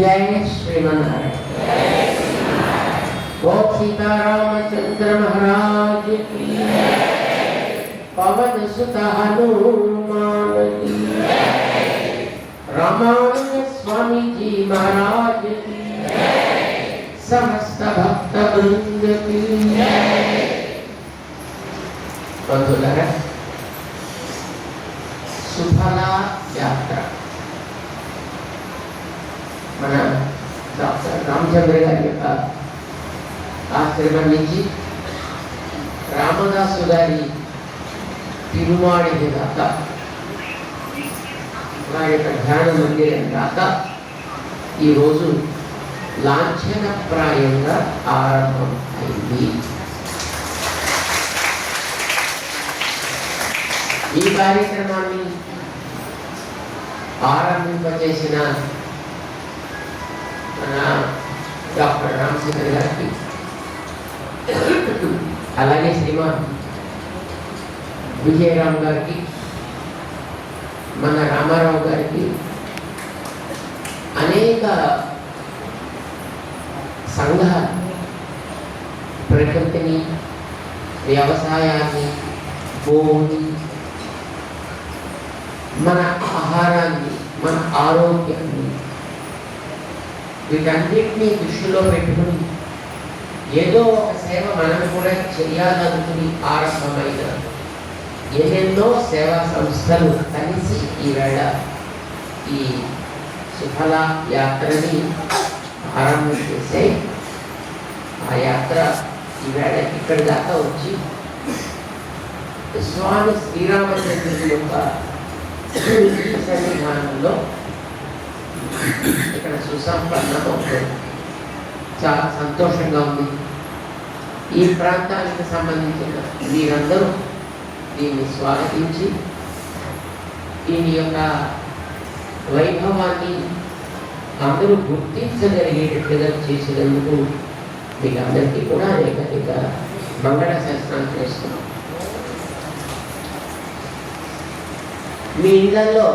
जय श्रीमनारायण बोल सीतारामचंद्र महाराज पवन सुत हनुमान की रामायण स्वामी जी महाराज समस्त भक्त बृंद की बंधुलर सुफला यात्रा। డాక్టర్ రామచంద్ర గారి యొక్క ఆశ్రమం నుంచి రామదాసు గారి తిరుమాడి దాకా నా యొక్క ధ్యాన మందిరం దాకా ఈరోజు లాంఛనప్రాయంగా ఆరంభం అయింది ఈ కార్యక్రమాన్ని ఆరంభింపజేసిన మన డాక్టర్ రామచంద్ర గారికి అలాగే శ్రీమాన్ విజయరామ్ గారికి మన రామారావు గారికి అనేక సంఘ ప్రకృతిని వ్యవసాయాన్ని భూమిని మన ఆహారాన్ని మన ఆరోగ్యాన్ని వీటన్నిటినీ దృష్టిలో పెట్టుకుని ఏదో ఒక సేవ మనం కూడా చేయాలనుకుని ఆరంభమైన. ఎన్నెన్నో సేవా సంస్థలు కలిసి ఈవేళ ఈ సుఫల యాత్రని ఆరంభం చేసే ఆ యాత్ర ఈవేళ ఇక్కడి దాకా వచ్చి స్వామి శ్రీరామచంద్రుడి యొక్క సన్నిధానంలో ఇక్కడ సుసంపన్నం అవుతుంది చాలా సంతోషంగా ఉంది. ఈ ప్రాంతానికి సంబంధించిన మీరందరూ దీన్ని స్వాగతించి దీని యొక్క వైభవాన్ని అందరూ గుర్తించగలిగేటట్టుగా చేసినందుకు మీకు అందరికీ కూడా అనేక అనేక మంగళ శాస్త్రాలు చేస్తున్నాం మీ ఇళ్ళలో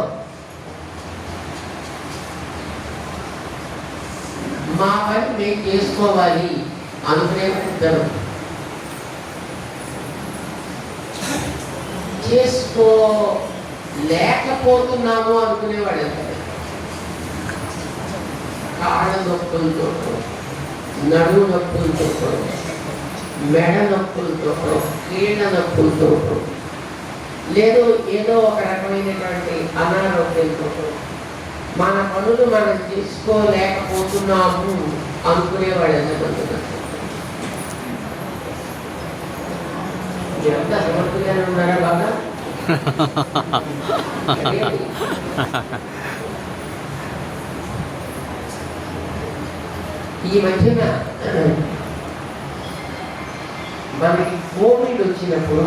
మా పని మేము చేసుకోవాలి అనుకునే ఇద్దరు. చేసుకో లేకపోతున్నాము అనుకునేవాడు ఎంత కాళ్ళ నొప్పులతో నడు నొప్పులతో మెడ నొప్పులతో కీళ్ళ నొప్పులతో లేదు ఏదో ఒక రకమైనటువంటి అనారోగ్యంతో మన పనులు మనం చేసుకోలేకపోతున్నాము అనుకునేవాడు ఎంతమంది ఉన్నారు? మీరంతా సమర్థుగానే ఉన్నారా బాగా ఈ మధ్యన మనకి కోవిడ్ వచ్చినప్పుడు